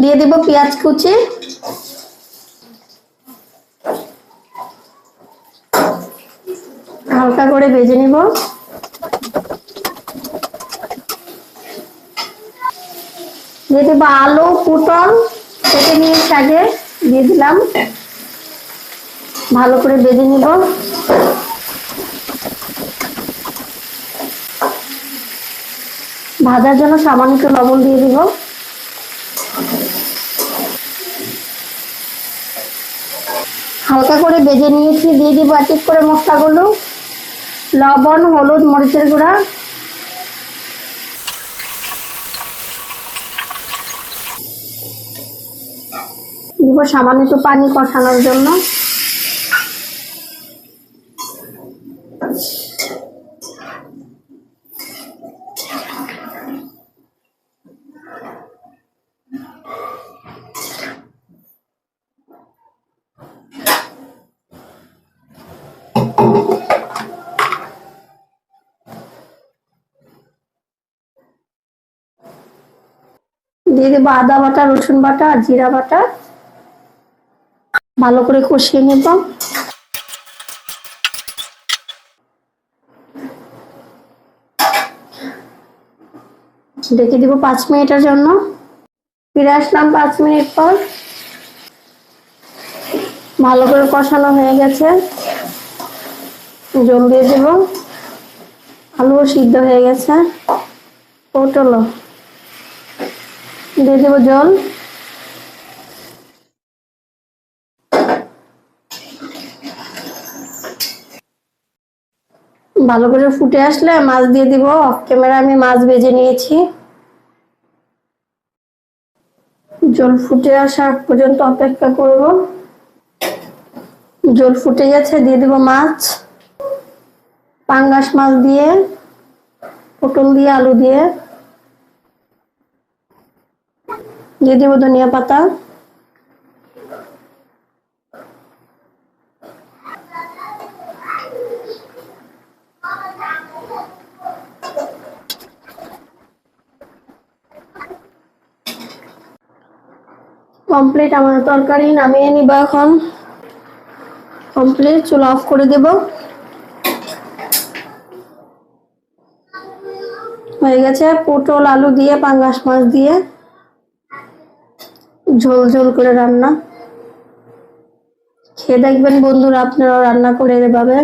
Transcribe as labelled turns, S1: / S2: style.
S1: দিয়ে দিব পেঁয়াজ কুচি। হালকা করে ভেজে নিব। দিয়ে দেবো আলু, পটল, কেটে নিয়েছি আগে দিয়ে দিলাম। ভালো করে ভেজে নিব। ভাজার জন্য সামান্য একটু লবণ দিয়ে দিব। হালকা করে ভেজে নিয়েছি, দিয়ে দিব এক এক করে মশলাগুলো। লবণ, হলুদ, মরিচের গুঁড়া। দিব সামান্য একটু পানি কষানোর জন্য। দিয়ে দেবো আদা বাটা, রসুন বাটা আর জিরা বাটা। ভালো করে কষিয়ে নেব। রেখে দিব পাঁচ মিনিটের জন্য। ফিরে আসলাম পাঁচ মিনিট পর। ভালো করে কষানো হয়ে গেছে। জল দিয়ে দেব। আলুও সিদ্ধ হয়ে গেছে। পটলও দিয়ে দেবো জল। ভালো করে ফুটে আসলে মাছ দিয়ে দিব। অফ ক্যামেরা আমি মাছ ভেজে নিয়েছি। জল ফুটে আসা পর্যন্ত অপেক্ষা করব। জল ফুটে গেছে, দিয়ে দিব মাছ। পাঙ্গাস মাছ দিয়ে, পটল দিয়ে, আলু দিয়ে। দিয়ে দিব ধনিয়া পাতা কমপ্লিট আমার তরকারি নামিয়ে নিব এখন কমপ্লিট চুলা অফ করে দেব হয়ে গেছে পটল আলু দিয়ে পাঙ্গাস মাছ দিয়ে ঝোল ঝোল করে রান্না। খেয়ে দেখবেন বন্ধুরা আপনারাও রান্না করে এভাবে